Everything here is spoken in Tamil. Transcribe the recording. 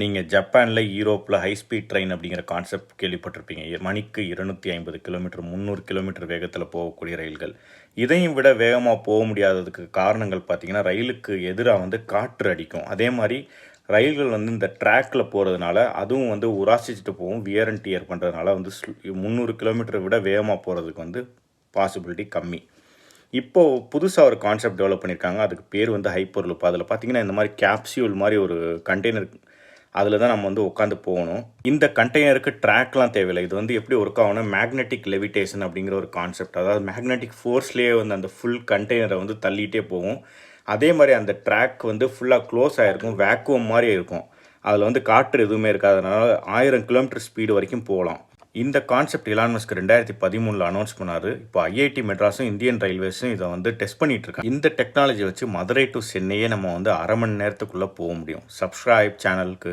நீங்கள் ஜப்பானில் யூரோப்பில் ஹை ஸ்பீட் ட்ரெயின் அப்படிங்கிற கான்செப்ட் கேள்விப்பட்டிருப்பீங்க. மணிக்கு இருநூற்றி ஐம்பது கிலோமீட்டர் முந்நூறு கிலோமீட்டர் வேகத்தில் போகக்கூடிய ரயில்கள். இதையும் விட வேகமாக போக முடியாததுக்கு காரணங்கள் பார்த்தீங்கன்னா ரயிலுக்கு எதிராக வந்து காற்று அடிக்கும். அதே மாதிரி ரயில்கள் வந்து இந்த ட்ராக்கில் போகிறதுனால அதுவும் வந்து உராசிச்சுட்டு போகும். வியர் அண்ட் டியர் பண்ணுறதுனால வந்து முந்நூறு கிலோமீட்டரை விட வேகமாக போகிறதுக்கு வந்து பாசிபிலிட்டி கம்மி. இப்போது புதுசாக ஒரு கான்செப்ட் டெவலப் பண்ணியிருக்காங்க அதுக்கு பேர் வந்து ஹைப்பர் லுப் அதில் பார்த்தீங்கன்னா இந்த மாதிரி கேப்சியூல் மாதிரி ஒரு கண்டெய்னர் அதில் தான் நம்ம வந்து உட்காந்து போகணும். இந்த கண்டெய்னருக்கு ட்ராக்லாம் தேவையில்லை. இது வந்து எப்படி ஒர்க் ஆகும்னா மேக்னெட்டிக் லெவிடேஷன் அப்படிங்கிற ஒரு கான்செப்ட் அதாவது மேக்னெட்டிக் ஃபோர்ஸ்லேயே வந்து அந்த ஃபுல் கண்டெய்னரை வந்து தள்ளிகிட்டே போகும். அதே மாதிரி அந்த ட்ராக் வந்து ஃபுல்லாக க்ளோஸ் ஆகிருக்கும் வேக்குவம் மாதிரி இருக்கும். அதில் வந்து காற்று எதுவுமே இருக்காதனால ஆயிரம் கிலோமீட்டர் ஸ்பீடு வரைக்கும் போகலாம். இந்த கான்செப்ட் இலான் மஸ்க் ரெண்டாயிரத்தி பதிமூணில் அனௌன்ஸ் பண்ணார். இப்போ ஐஐடி மெட்ராஸும் இந்தியன் ரயில்வேஸும் இதை வந்து டெஸ்ட் பண்ணிட்டு இருக்காங்க. இந்த டெக்னாலஜி வச்சு மதுரை டு சென்னையே நம்ம வந்து அரை மணி நேரத்துக்குள்ளே போக முடியும். சப்ஸ்கிரைப் சேனலுக்கு